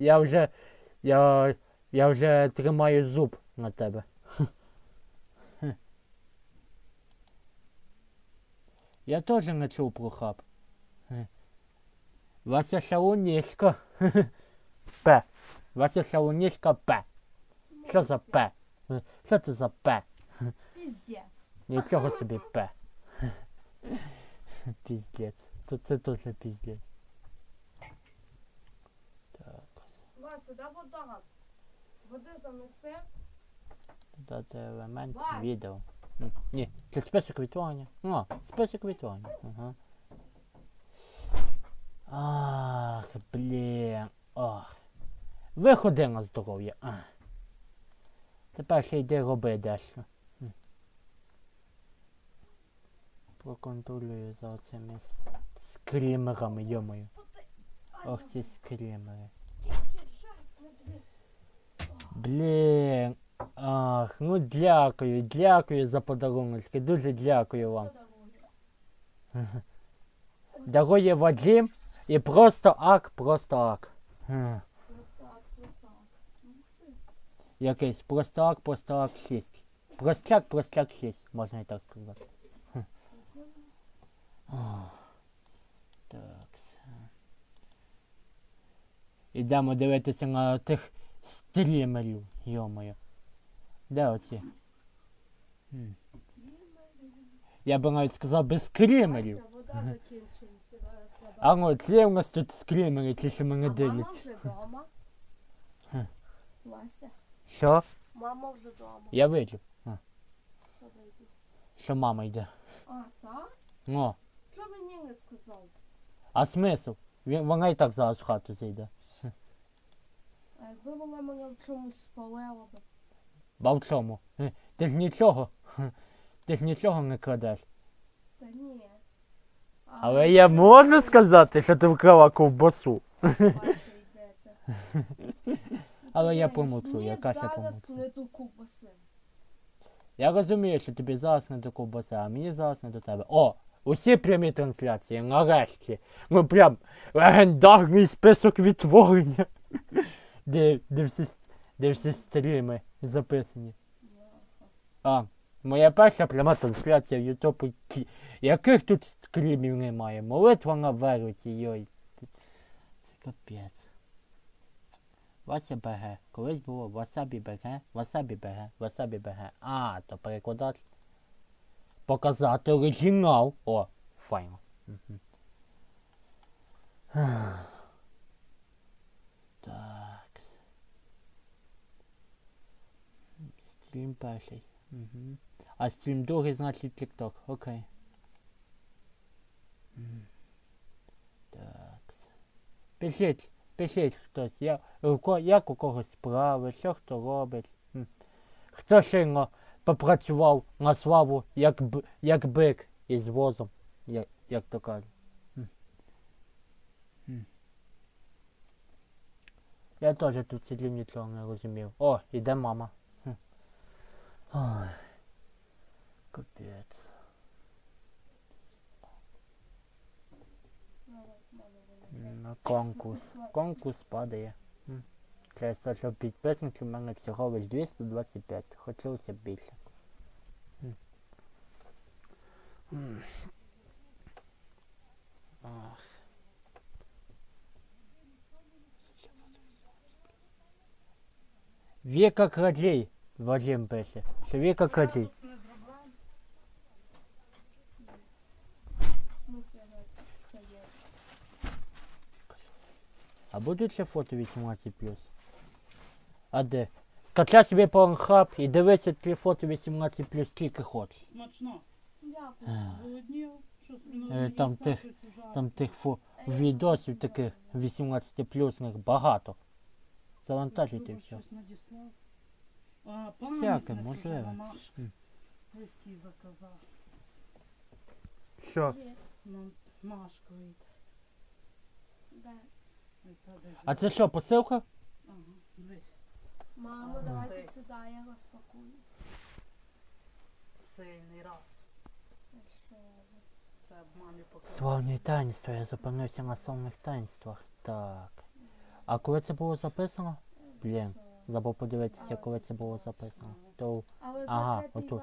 Я вже. Я. Я вже тримаю зуб на тебе. Я теж не чув про хаб. Вася шалунішка. П. Вася шалунішка П. Що за П? Що це за П? Піздець. Нічого собі П. Піздець. То це теж піздець. Так, Да вода. Води занесе. туди це елемент Вась. відео. М, Ні, це список вітування. О, список вітування. Ага. Ах, блін. Ох. Виходи на здоров'я. Ах. Тепер ще йди роби дещо. М. Проконтролюю за оцими скрімерами, йомою. Ох, ці скрімери. Блін. Ах, ну дякую, дякую за подарунки. Дуже дякую вам. Дорогой Вадим і просто ак, просто ак. М. Якийсь просто ак, просто ак 6. Простяк, простяк 6, можна і так сказати. Так. Ідемо дивитися на тих стрімерів, йомою. Де оці? М. Я би навіть сказав без скрімерів. Вода закінчилася. А ну, от є у нас тут скрімери, ті, що мене мама дивляться. вже вдома. Вася, Що? мама вже вдома. Я видів, Що мама йде. А, так? Ну, Що мені не сказав? а смисл? Він- Вона і так зараз в хату зайде. А якби вона мене в чомусь спалила б. Ба в чому? Е, Ти ж нічого. хе, Ти ж нічого не крадеш. Та ні. А Але я можу сказати, що ти вкрала ковбасу. Йдете. Але я Знаєш, помовчу, мені якась я зараз помовчу. не до ковбаси. Я розумію, що тобі зараз не до ковбаси, а мені зараз не до тебе. О! Усі прямі трансляції, нарешті. Ну прям легендарний список відтворення. Де, де, всі, де всі стріми записані. А, моя перша пряма трансляція в Ютубу. Яких тут стрімів немає? Молитва на веруті, йой. Це капець. Вася БГ. Колись було Васабі БГ, Васабі БГ, Васабі БГ. А, то перекладати. Показати оригінал. О, файно. Мгм. Так. Стрім перший. Угу. А стрім другий, значить TikTok. Окей. Так. Пишіть, пишіть хтось. Я, як у когось справи, що хто робить. Хто сильно попрацював на славу, як, б, як бик із возом, як, як то кажуть. Я теж тут сидів нічого не розумів. О, іде мама. Ой. Капець. На конкурс. Конкурс падає. Через те, що підписників в мене всього лиш 225. Хотілося б більше. Ах. Віка крадій, Вадим пише. Віка. Ну, це це є. А будуть ще фото 18 А де? Скачай собі порнхаб і дивися ті фото 18 скільки хочеш. Смачно. Дякую. Е, Голоднів, Е, там тих- Там тих фо... відосів таких 18 плюсних багато. Завантажуйте все. Щось надіслав. А, Всяке, можливо. на наш М. близький заказав. Що? Є. Нам. Да. Оце десь. А це що, посилка? Ага, дивись. Мамо, Ага. давайте Це- сюди, я розпакую. Сильний раз. Та що. Це б мамі показав. Славні таїнства, я зупинився на славних таїнствах. Так. А коли це було записано? Блін, то- забув подивитися, коли це було записано. То Але Ага, отут.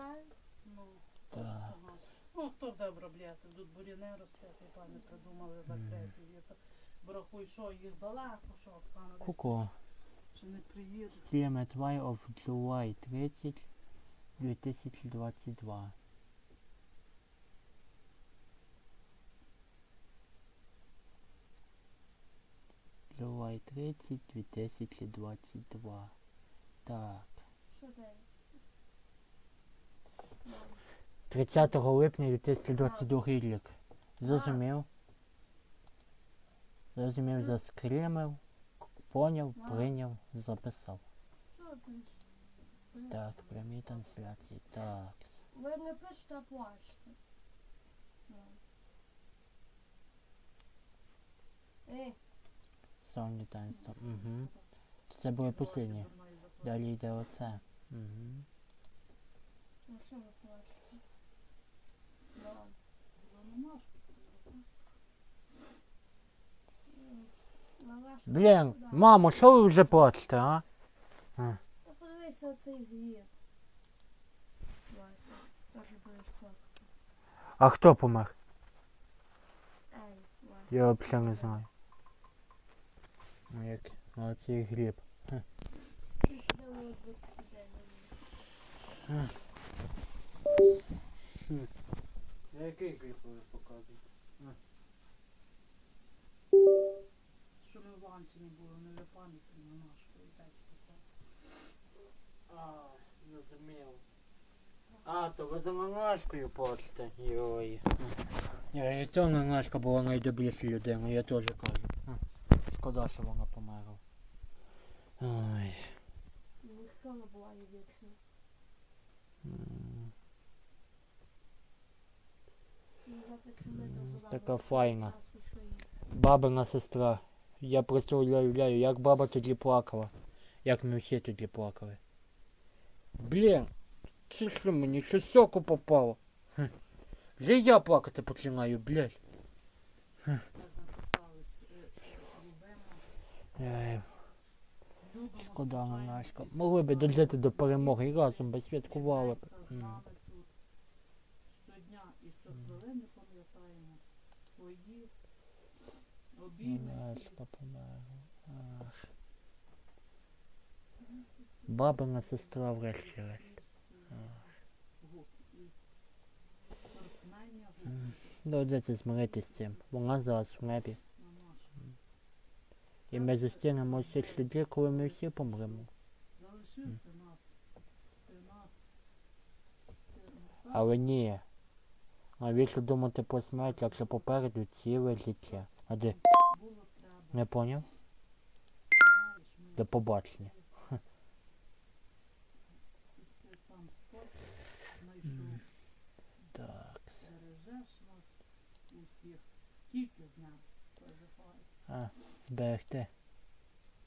Ну, Так. Ну, хто де обробляти? Тут буряни росте, і пані придумали закрити. І то Брахуй, що їх далеко, що Оксана десь Куку. чи не приїде. Stream at Y of July 30 2022. July 30 2022. Так. що дається? Ну, 30 липня 2022 рік. Зрозумів. Зрозумів, заскримив, поняв, прийняв, записав. Так, прямі трансляції. Так. Ви не пишете, а плачете. Сонні таїнство. Угу. Це буде останнє. Далі йде оце. Угу. ну що ви плачете? Ну, м, на вашу Блін, да. мамо, що ви вже плачете, а? Ну, подивися оцей гріб. Вася, теж будеш плакати. А хто помер? Ей, Вася. Я взагалі не знаю. Ну як, ну оцей гріб. Не не Який ви показуєте? Що ми в були, не в пам'яті на нашу дечко. А, зрозумів. А, то ви за нанашкою плачете. Йой. Я і то нанашка була найдобріша людина, я теж кажу. Шкода, що вона померла. Ой. Ніхто не була і вічна. м, І я так не М, доживала така того файна. часу, що їй. Бабина сестра. Я просто уявляю, як баба тоді плакала. Як ми всі тоді плакали. Блін, це що мені що соку попало? Хе. Вже я плакати починаю, блядь. Як шкода нанашка. пісні, Могли б дожити до перемоги і разом би святкували б. М. щодня і щохвилини пам'ятаємо свої обійми. Нанашка померла. Ах. Бабина сестра врешті-решт. Доведеться змиритися з цим. Вона зараз в небі. І ми зустрінемо всіх людей, коли ми всі помремо. Але ні. Навіщо думати про смерть, якщо попереду ціле життя? А де? Не поняв? До побачення. Так. Бережеш нас усіх. Скільки з ним. А, зберегти.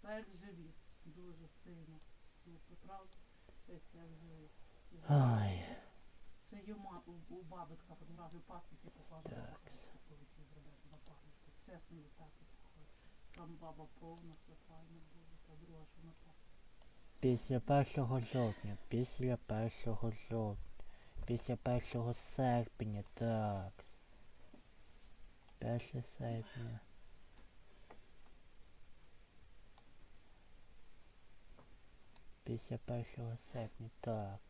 Як живі. Дуже сильно. Супер, правда? Ось як живі. Ай. Це йома у, у бабитка фотографію пасіки покажу. Так. Колись зробити на пам'ятку. Чесно, і так. Там баба повна, все файно було. Та друга, що на пасіці. Після 1 жовтня, після 1 жовтня, після 1 серпня, так. 1 серпня. Після 1 серпня, так.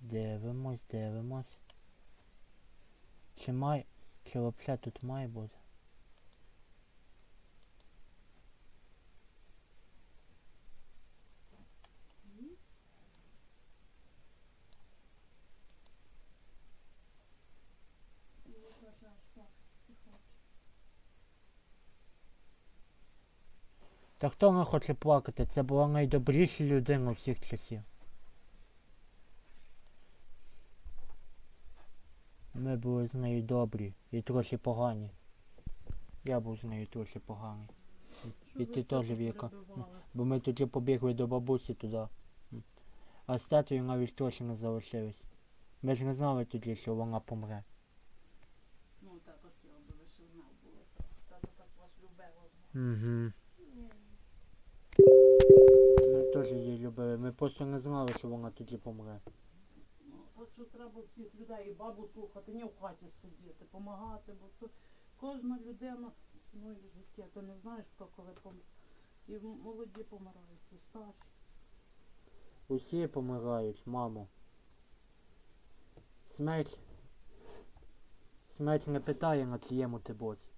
Дивимось, дивимось. Чи має. Чи взагалі тут має бути? І ви теж аж плакатися хочете. Та хто не хоче плакати? Це була найдобріша людина всіх часів. Ми були з нею добрі і трохи погані. Я був з нею трохи поганий. І ти теж, Віка. Бо ми тоді побігли до бабусі туди. А статуї навіть трохи не залишились. Ми ж не знали тоді, що вона помре. Ну, так хотіла би ви ще знав були. Тато так вас любила. Угу. Теж її любили. Ми просто не знали, що вона тоді помре. Ну, так що треба всіх людей і бабу слухати, не в хаті сидіти, допомагати, бо то кожна людина ну, і життя. Ти не знаєш, хто коли помре. І молоді помирають, і старші. Усі помирають, мамо. Смерть. Смерть не питає на чиєму ти боці.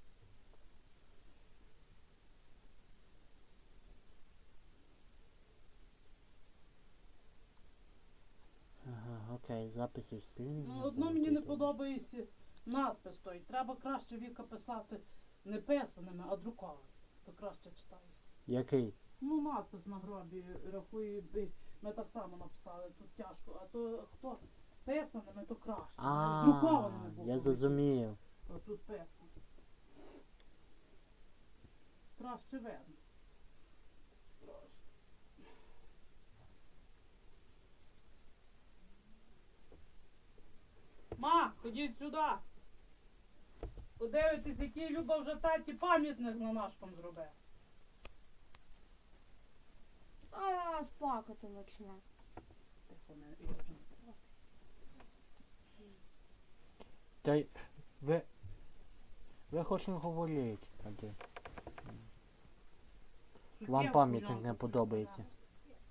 Окей, записи в стрімі. Ну, одно мені не подобається надпис той. Треба краще віка писати не писаними, а друкованими. То краще читається. Який? Ну, надпис на гробі рахує, ми так само написали, тут тяжко, а то хто писаними, то краще. А, Друкованими було. я зрозумів. А тут писано. Краще видно. Ма, ходіть сюди. Подивитись, який Люба вже таті пам'ятник на нашому зробив. А раз плакати почне. Та й ви. Ви хоч не говоріть. а де? Вам пам'ятник не подобається.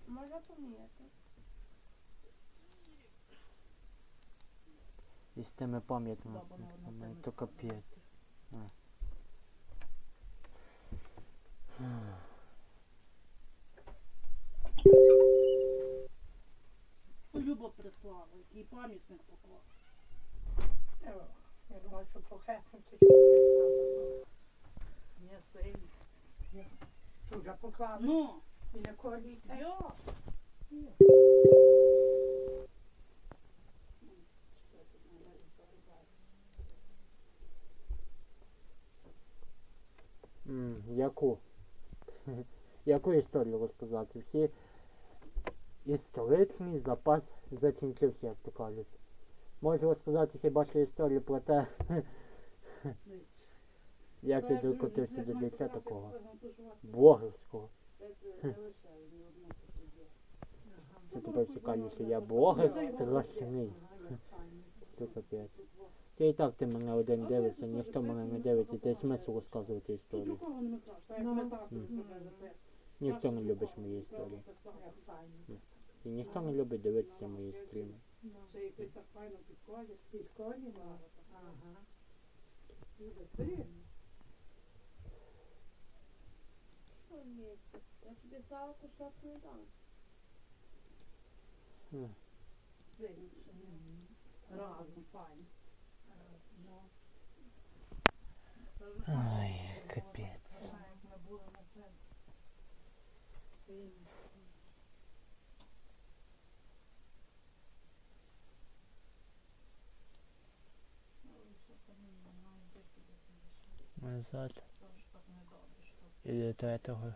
Може поміяти. І з тими пам'ятниками. теми То капець. Люба прислала, який пам'ятник поклав. Я думаю, що похекнути. Не сильно. Що вже поклали Ну, біля коліта. Яку? Яку історію розказати? Всі історичний запас закінчився, як то кажуть. Можу розказати хіба що історію про те, як я докотився до дитя такого. Блогерського. Це тепер що я блогер страшний. Що капець. Ти і так ти мене один дивишся, ніхто мене не дивиться, ти смисл розказувати історію. Зробили. те. Ніхто не любить мої історії. Як. І ніхто не любить дивитися мої стріми. Це якось так файно підходить. Під. Ага. Дуже приємно. Що вместе? Я тобі стала кусок не дам. Разом файно. Ай, капець. Як ми були на це. Це Назад. Тож так недобре, що І до этого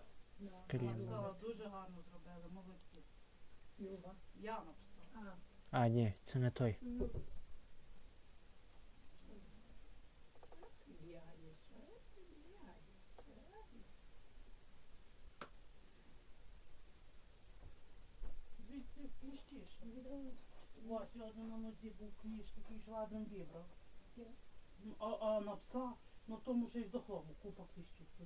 стріму. написала, дуже гарно зробили, молодці. Люба. Я написала. А, А, ні, це не той. Ну, я є. Звідси кліщіше. О, сьогодні на нозі був кліщ, такий ж ладним вибрав. Ну, А, а на пса, ну тому що й здохло, бо купа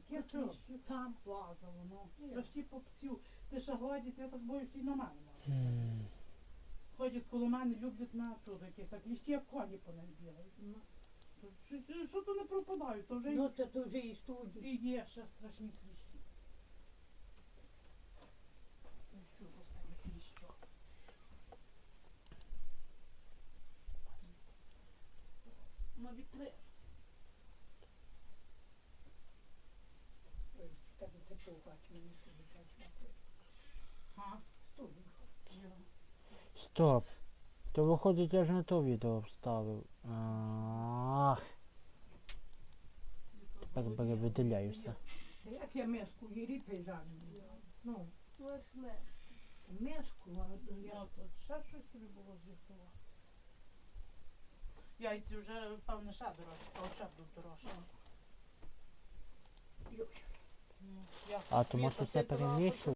Та що? кліщів там лазало, ну. Страшні по псю. Ти ще гладять, я так боюсь і на мене. М, Ходять коло мене, люблять на чудо якесь, а кліщі як коні по них бігають. Ну. Що то не пропадають, то вже й- Ну, то то вже і студії. і є ще страшні кліщі. Ну що, господи, кліщок. На вітри. Тепло. Стоп. То виходить, я ж не то відео вставив. Ах, тепер перевиділяюся. Як я миску їрі пейзажу. Ну, ну, миску, а я тут ще щось собі було з'їхало. Яйці вже, певно, ще дорожче, то ще будуть дорожче. Ну, я А, то може Світа, це ти.